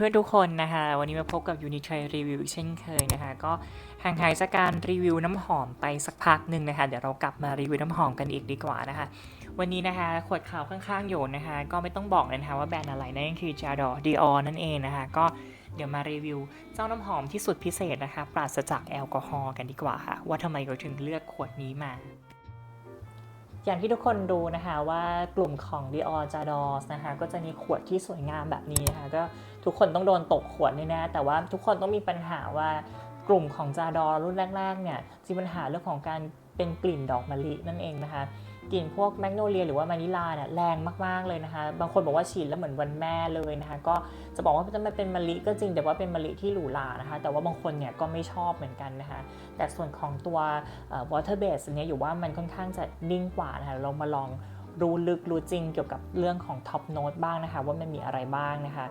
พื่อนๆทุกคนนะคะ วันนี้มาพบกับ Unitrade Review เช่นเคยนะคะ ก็ห่างหายจากการรีวิวน้ำหอมไปสักพักหนึ่งนะคะ เดี๋ยวเรากลับมารีวิวน้ำหอมกันอีกดีกว่านะคะ วันนี้นะคะ ขวดขาวข้างๆโยนนะคะ ก็ไม่ต้องบอกเลยนะคะว่าแบรนด์อะไรนั่นก็คือ Jador Dior นั่นเองนะคะ ก็เดี๋ยวมารีวิวเจ้าน้ำหอมที่สุดพิเศษนะคะ ปราศจากแอลกอฮอล์กันดีกว่าค่ะ ว่าทำไมเราถึงเลือกขวดนี้มา อย่างที่ทุกคนดูนะคะว่ากลุ่มของ Dior j a d o r นะคะก็จะมีขวดที่สวยงามแบบนี้นะคะก็ทุกคนต้องโดนตกขวดแน่ๆแต่ว่าทุกคนต้องมีปัญหาว่า กลุ่มของ j a d o r รุ่นแรกๆเนี่ยจะมีปัญหาเรื่องของการเป็นกลิ่นดอกมะลินั่นเองนะคะกลิ่นพวกแมกโนเลียหรือว่ามานิลาเนี่ยแรงมากๆเลยนะคะ บางคนบอกว่าฉีดแล้วเหมือนวันแม่เลยนะคะ ก็จะบอกว่าจะไม่เป็นมะลิก็จริงแต่ว่าเป็นมะลิที่หรูหรานะคะ แต่ว่าบางคนเนี่ยก็ไม่ชอบเหมือนกันนะคะ แต่ส่วนของตัว water base เนี่ยอยู่ว่ามันค่อนข้างจะนิ่งกว่านะคะเรามาลองรู้ลึกรู้จริงเกี่ยวกับเรื่องของ top note บ้างนะคะ ว่ามันมีอะไรบ้างนะคะ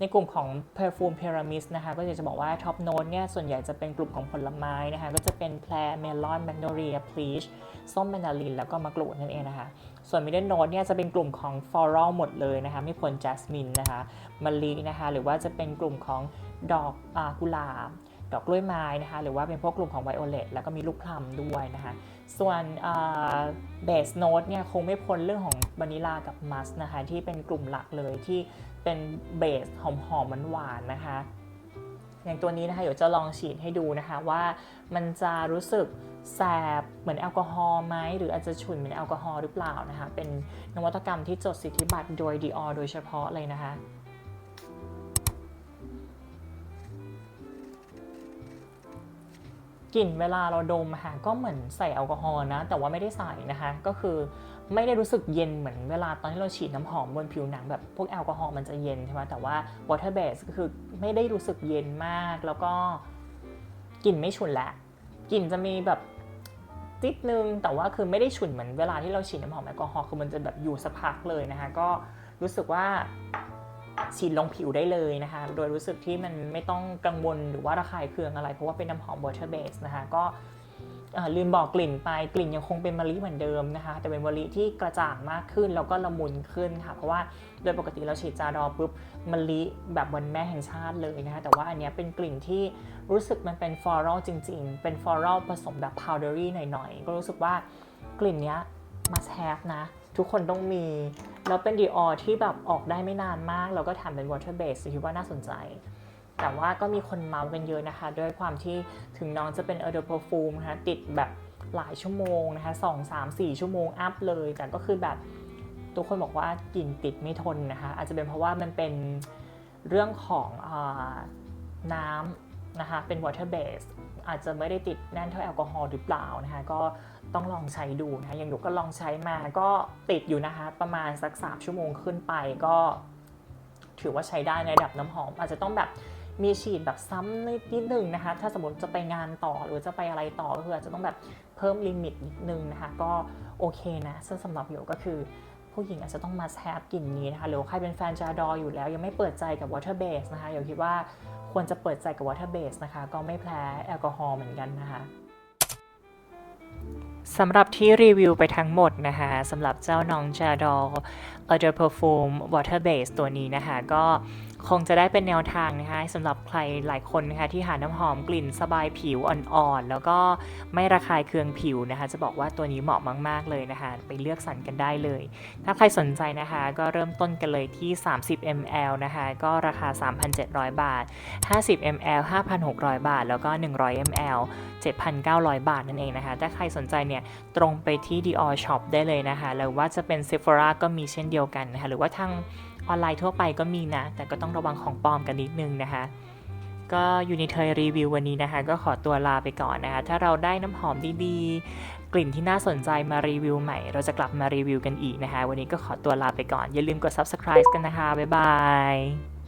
ในกลุ่มของ perfume pyramid นะคะก็จะบอกว่า top note เนี่ยส่วนใหญ่จะเป็นกลุ่มของผลไม้นะคะก็จะเป็นแพรเมลอนแมนโดเรียพลีชส้มแมนดารินแล้วก็มะกรูดนั่นเองนะคะ ส่วน middle note เนี่ยจะเป็นกลุ่มของ floral หมดเลยนะคะไม่พ้น jasmine นะคะมะลินะคะหรือว่าจะเป็นกลุ่มของดอกอกุหลาบ ดอกกล้วยไม้นะคะหรือว่าเป็นพวกกลุ่มของไวโอเลตแล้วก็มีลูกพลัมด้วยนะคะส่วนเบสโนตเนี่ยคงไม่พ้นเรื่องของวานิลากับมัสนะคะที่เป็นกลุ่มหลักเลยที่เป็นเบสหอมๆหวานๆนะคะอย่างตัวนี้นะคะเดี๋ยวจะลองฉีดให้ดูนะคะว่ามันจะรู้สึกแสบเหมือนแอลกอฮอล์ไหมหรืออาจจะฉุนเหมือนแอลกอฮอล์หรือเปล่านะคะเป็นนวัตกรรมที่จดสิทธิบัตรโดย Dior โดยเฉพาะเลยนะคะ กลิ่นเวลาเราดมค่ะก็เหมือนใส่แอลกอฮอล์นะ แต่ว่าไม่ได้ใส่นะคะ ก็คือไม่ได้รู้สึกเย็นเหมือนเวลาตอนที่เราฉีดน้ำหอมบนผิวหนังแบบพวกแอลกอฮอล์มันจะเย็นใช่ไหมแต่ว่า water base ก็คือไม่ได้รู้สึกเย็นมาก แล้วก็กลิ่นไม่ฉุนแหละกลิ่นจะมีแบบจิดนึง แต่ว่าคือไม่ได้ฉุนเหมือนเวลาที่เราฉีดน้ำหอมแอลกอฮอล์คือมันจะแบบอยู่สักพักเลยนะคะก็รู้สึกว่า ฉีดลงผิวได้เลยนะคะ โดยรู้สึกที่มันไม่ต้องกังวลหรือว่าระคายเคืองอะไร เพราะว่าเป็นน้ำหอม water base นะคะ ก็ลืมบอกกลิ่นไปกลิ่นยังคงเป็นมะลิเหมือนเดิมนะคะ แต่เป็นมะลิที่กระจ่างมากขึ้นแล้วก็ละมุนขึ้นค่ะ เพราะว่าโดยปกติเราฉีดจาดอปุ๊บมะลิแบบวันแม่แห่งชาติเลยนะคะ แต่ว่าอันนี้เป็นกลิ่นที่รู้สึกมันเป็น floral จริง ๆ เป็น floral ผสมแบบ powdery หน่อยๆ ก็รู้สึกว่ากลิ่นนี้ย must have นะ ทุกคนต้องมี แล้วเป็น Dior ที่แบบออกได้ไม่นานมาก แล้วก็ทำเป็น water base คิดว่าน่าสนใจ แต่ว่าก็มีคนเมาส์กันเยอะนะคะ ด้วยความที่ถึงน้องจะเป็น eau de perfume นะคะติดแบบหลายชั่วโมงนะคะ2 3 4ชั่วโมงอัพเลย แต่ก็คือแบบทุกคนบอกว่ากลิ่นติดไม่ทนนะคะ อาจจะเป็นเพราะว่ามันเป็นเรื่องของอน้ำ นะคะเป็น water base อาจจะไม่ได้ติดแน่นเท่าแอลกอฮอล์หรือเปล่านะคะก็ต้องลองใช้ดูนะคะอย่างหนูก็ลองใช้มาก็ติดอยู่นะคะประมาณสัก 3 ชั่วโมงขึ้นไปก็ ถือว่าใช้ได้ในระดับน้ำหอม อาจจะต้องแบบมีฉีดแบบซ้ำนิดนึงนะคะ ถ้าสมมติจะไปงานต่อหรือจะไปอะไรต่อก็คืออาจจะต้องแบบเพิ่มลิมิตนิดนึงนะคะ ก็โอเคนะซึ่งสำหรับโยก็คือ ผู้หญิงอาจจะต้องมาแ a v กลิ่นนี้นะคะ หรือใครเป็นแฟนจาดออยู่แล้ว ยังไม่เปิดใจกับวอเตอร์เบสนะคะโยคิดว่าควรจะเปิดใจกับวอเตอร์เบสนะคะ ก็ไม่แพ้แอลกอฮอล์เหมือนกันนะคะสำหรับที่รีวิวไปทั้งหมดนะคะสำหรับเจ้าน้องจาดอ a d e r Perfume Water Base ตัวนี้นะคะ ก็ คงจะได้เป็นแนวทางนะคะสำหรับใครหลายคนนะคะที่หาน้ำหอมกลิ่นสบายผิวอ่อนๆ แล้วก็ไม่ระคายเคืองผิวนะคะ จะบอกว่าตัวนี้เหมาะมากๆเลยนะคะ ไปเลือกสรรกันได้เลย ถ้าใครสนใจนะคะก็เริ่มต้นกันเลยที่ 30 ml นะคะก็ราคา 3,700 บาท 50 ml 5,600 บาท แล้วก็ 100 ml 7,900 บาทนั่นเองนะคะ ถ้าใครสนใจเนี่ยตรงไปที่ Dior Shop ได้เลยนะคะหรือว่าจะเป็น Sephora ก็มีเช่นเดียวกันนะคะ หรือว่าทาง ออนไลน์ทั่วไปก็มีนะ แต่ก็ต้องระวังของปลอมกันนิดนึงนะคะ ก็ยูนิเทยรีวิววันนี้นะคะ ก็ขอตัวลาไปก่อนนะคะ ถ้าเราได้น้ำหอมดีๆ กลิ่นที่น่าสนใจมารีวิวใหม่ เราจะกลับมารีวิวกันอีกนะคะ วันนี้ก็ขอตัวลาไปก่อน อย่าลืมกด subscribe กันนะคะ บ๊ายบาย